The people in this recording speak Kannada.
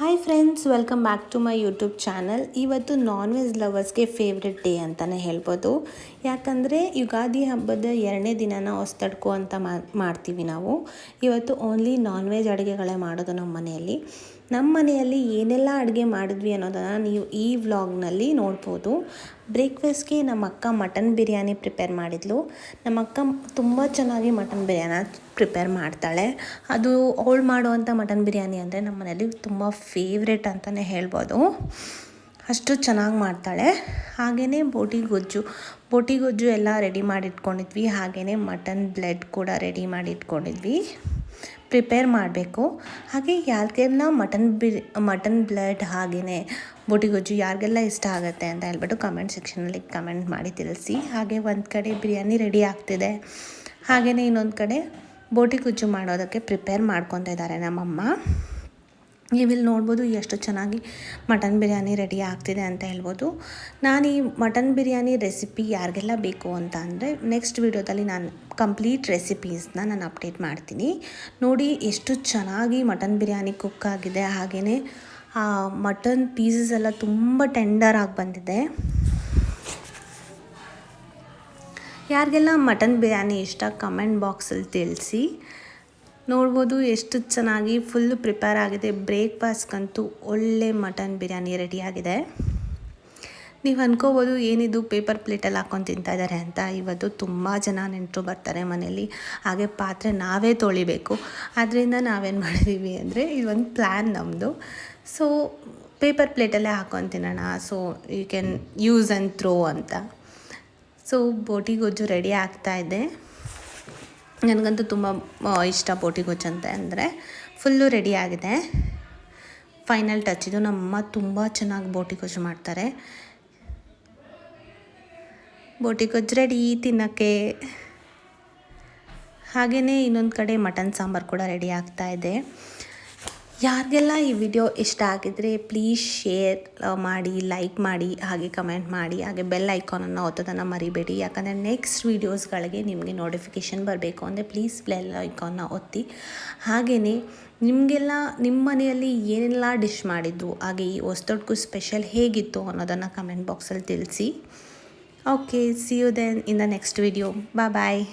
Hi friends welcome back to my YouTube channel ಇವತ್ತು ನಾನ್ ವೆಜ್ ಲವರ್ಸ್ಗೆ ಫೇವ್ರೆಟ್ ಡೇ ಅಂತಲೇ ಹೇಳ್ಬೋದು. ಯಾಕಂದರೆ ಯುಗಾದಿ ಹಬ್ಬದ ಎರಡನೇ ದಿನನ ಹೊಸ್ತಡ್ಕೊ ಅಂತ ಮಾಡ್ತೀವಿ ನಾವು. ಇವತ್ತು ಓನ್ಲಿ ನಾನ್ ವೆಜ್ ಅಡುಗೆಗಳೇ ಮಾಡೋದು ನಮ್ಮ ಮನೆಯಲ್ಲಿ. ನಮ್ಮ ಮನೆಯಲ್ಲಿ ಏನೆಲ್ಲ ಅಡುಗೆ ಮಾಡಿದ್ವಿ ಅನ್ನೋದನ್ನು ನೀವು ಈ ವ್ಲಾಗ್ನಲ್ಲಿ ನೋಡ್ಬೋದು. ಬ್ರೇಕ್ಫಾಸ್ಟ್ಗೆ ನಮ್ಮ ಅಕ್ಕ ಮಟನ್ ಬಿರಿಯಾನಿ ಪ್ರಿಪೇರ್ ಮಾಡಿದ್ಲು. ನಮ್ಮ ಅಕ್ಕ ತುಂಬ ಚೆನ್ನಾಗಿ ಮಟನ್ ಬಿರಿಯಾನ ಪ್ರಿಪೇರ್ ಮಾಡ್ತಾಳೆ. ಅದು ಅವಳು ಮಾಡುವಂಥ ಮಟನ್ ಬಿರಿಯಾನಿ ಅಂದರೆ ನಮ್ಮ ಮನೇಲಿ ತುಂಬ ಫೇವ್ರೇಟ್ ಅಂತಲೇ ಹೇಳ್ಬೋದು. ಅಷ್ಟು ಚೆನ್ನಾಗಿ ಮಾಡ್ತಾಳೆ. ಹಾಗೆಯೇ ಬೋಟಿ ಗೊಜ್ಜು. ಬೋಟಿ ಗೊಜ್ಜು ಎಲ್ಲ ರೆಡಿ ಮಾಡಿಟ್ಕೊಂಡಿದ್ವಿ. ಹಾಗೆಯೇ ಮಟನ್ ಬ್ಲೆಡ್ ಕೂಡ ರೆಡಿ ಮಾಡಿ ಇಟ್ಕೊಂಡಿದ್ವಿ ಪ್ರಿಪೇರ್ ಮಾಡಬೇಕು. ಹಾಗೆ ಯಾರಿಗೆಲ್ಲ ಮಟನ್ ಬಿರಿ ಮಟನ್ ಬ್ಲಡ್ ಹಾಗೆಯೇ ಬೋಟಿ ಗೊಜ್ಜು ಯಾರಿಗೆಲ್ಲ ಇಷ್ಟ ಆಗುತ್ತೆ ಅಂತ ಹೇಳ್ಬಿಟ್ಟು ಕಮೆಂಟ್ ಸೆಕ್ಷನಲ್ಲಿ ಕಮೆಂಟ್ ಮಾಡಿ ತಿಳಿಸಿ. ಹಾಗೆ ಒಂದು ಕಡೆ ಬಿರಿಯಾನಿ ರೆಡಿ ಆಗ್ತಿದೆ. ಹಾಗೆಯೇ ಇನ್ನೊಂದು ಕಡೆ ಬೋಟಿ ಗುಜ್ಜು ಮಾಡೋದಕ್ಕೆ ಪ್ರಿಪೇರ್ ಮಾಡ್ಕೊತಾ ಇದ್ದಾರೆ ನಮ್ಮಮ್ಮ. ನೀವಿಲ್ಲಿ ನೋಡ್ಬೋದು ಎಷ್ಟು ಚೆನ್ನಾಗಿ ಮಟನ್ ಬಿರಿಯಾನಿ ರೆಡಿ ಆಗ್ತಿದೆ ಅಂತ ಹೇಳ್ಬೋದು. ನಾನು ಈ ಮಟನ್ ಬಿರಿಯಾನಿ ರೆಸಿಪಿ ಯಾರಿಗೆಲ್ಲ ಬೇಕು ಅಂತ ಅಂದರೆ ನೆಕ್ಸ್ಟ್ ವೀಡಿಯೋದಲ್ಲಿ ನಾನು ಕಂಪ್ಲೀಟ್ ರೆಸಿಪೀಸ್ನ ನಾನು ಅಪ್ಡೇಟ್ ಮಾಡ್ತೀನಿ. ನೋಡಿ ಎಷ್ಟು ಚೆನ್ನಾಗಿ ಮಟನ್ ಬಿರಿಯಾನಿ ಕುಕ್ ಆಗಿದೆ. ಹಾಗೆಯೇ ಆ ಮಟನ್ ಪೀಸಸ್ ಎಲ್ಲ ತುಂಬ ಟೆಂಡರ್ ಆಗಿ ಬಂದಿದೆ. ಯಾರಿಗೆಲ್ಲ ಮಟನ್ ಬಿರಿಯಾನಿ ಇಷ್ಟ ಕಮೆಂಟ್ ಬಾಕ್ಸಲ್ಲಿ ತಿಳಿಸಿ. ನೋಡ್ಬೋದು ಎಷ್ಟು ಚೆನ್ನಾಗಿ ಫುಲ್ಲು ಪ್ರಿಪೇರ್ ಆಗಿದೆ. ಬ್ರೇಕ್ಫಾಸ್ಟ್ಗಂತೂ ಒಳ್ಳೆ ಮಟನ್ ಬಿರಿಯಾನಿ ರೆಡಿಯಾಗಿದೆ ನೀವು ಅನ್ಕೋಬೋದು ಏನಿದು ಪೇಪರ್ ಪ್ಲೇಟಲ್ಲಿ ಹಾಕೊಂಡು ತಿಂತಾ ಇದ್ದಾರೆ ಅಂತ. ಇವತ್ತು ತುಂಬ ಜನ ನೆಂಟರು ಬರ್ತಾರೆ ಮನೇಲಿ ಹಾಗೆ ಪಾತ್ರೆ ನಾವೇ ತೊಳಿಬೇಕು. ಅದರಿಂದ ನಾವೇನು ಮಾಡಿದ್ದೀವಿ ಅಂದರೆ ಇದೊಂದು ಪ್ಲ್ಯಾನ್ ನಮ್ಮದು ಸೊ ಪೇಪರ್ ಪ್ಲೇಟಲ್ಲೇ ಹಾಕೊಂಡು ತಿನ್ನೋಣ. So you can use and throw ಅಂತ. ಸೊ ಬೋಟಿ ಗೊಜ್ಜು ರೆಡಿ ಆಗ್ತಾ ಇದೆ. ನನಗಂತೂ ತುಂಬ ಇಷ್ಟ ಬೋಟಿ ಗೊಜ್ಜು ಅಂತ ಅಂದರೆ ಫುಲ್ಲು ರೆಡಿ ಆಗಿದೆ. ಫೈನಲ್ ಟಚ್ ಇದು. ನಮ್ಮಮ್ಮ ತುಂಬ ಚೆನ್ನಾಗಿ ಬೋಟಿ ಗೊಜ್ಜು ಮಾಡ್ತಾರೆ. ಬೋಟಿ ಗೊಜ್ಜು ರೆಡಿ ತಿನ್ನೋಕ್ಕೆ. ಹಾಗೆಯೇ ಇನ್ನೊಂದು ಕಡೆ ಮಟನ್ ಸಾಂಬಾರು ಕೂಡ ರೆಡಿ ಆಗ್ತಾ ಇದೆ. ಯಾರಿಗೆಲ್ಲ ಈ ವಿಡಿಯೋ ಇಷ್ಟ ಆಗಿದ್ರೆ ಪ್ಲೀಸ್ ಶೇರ್ ಮಾಡಿ ಲೈಕ್ ಮಾಡಿ, ಹಾಗೆ ಕಮೆಂಟ್ ಮಾಡಿ, ಹಾಗೆ ಬೆಲ್ ಐಕಾನನ್ನು ಒತ್ತೋದನ್ನು ಮರಿಬೇಡಿ. ಯಾಕಂದರೆ ನೆಕ್ಸ್ಟ್ ವೀಡಿಯೋಸ್ಗಳಿಗೆ ನಿಮಗೆ ನೋಟಿಫಿಕೇಷನ್ ಬರಬೇಕು ಅಂದರೆ ಪ್ಲೀಸ್ ಬೆಲ್ ಐಕಾನ್ನ ಒತ್ತಿ. ಹಾಗೆಯೇ ನಿಮಗೆಲ್ಲ ನಿಮ್ಮ ಮನೆಯಲ್ಲಿ ಏನೆಲ್ಲ ಡಿಶ್ ಮಾಡಿದ್ರು ಹಾಗೆ ಈ ಹೊಸದೊಡ್ಕು ಸ್ಪೆಷಲ್ ಹೇಗಿತ್ತು ಅನ್ನೋದನ್ನು ಕಮೆಂಟ್ ಬಾಕ್ಸಲ್ಲಿ ತಿಳಿಸಿ. Okay see you then in the next video ಬಾ ಬಾಯ್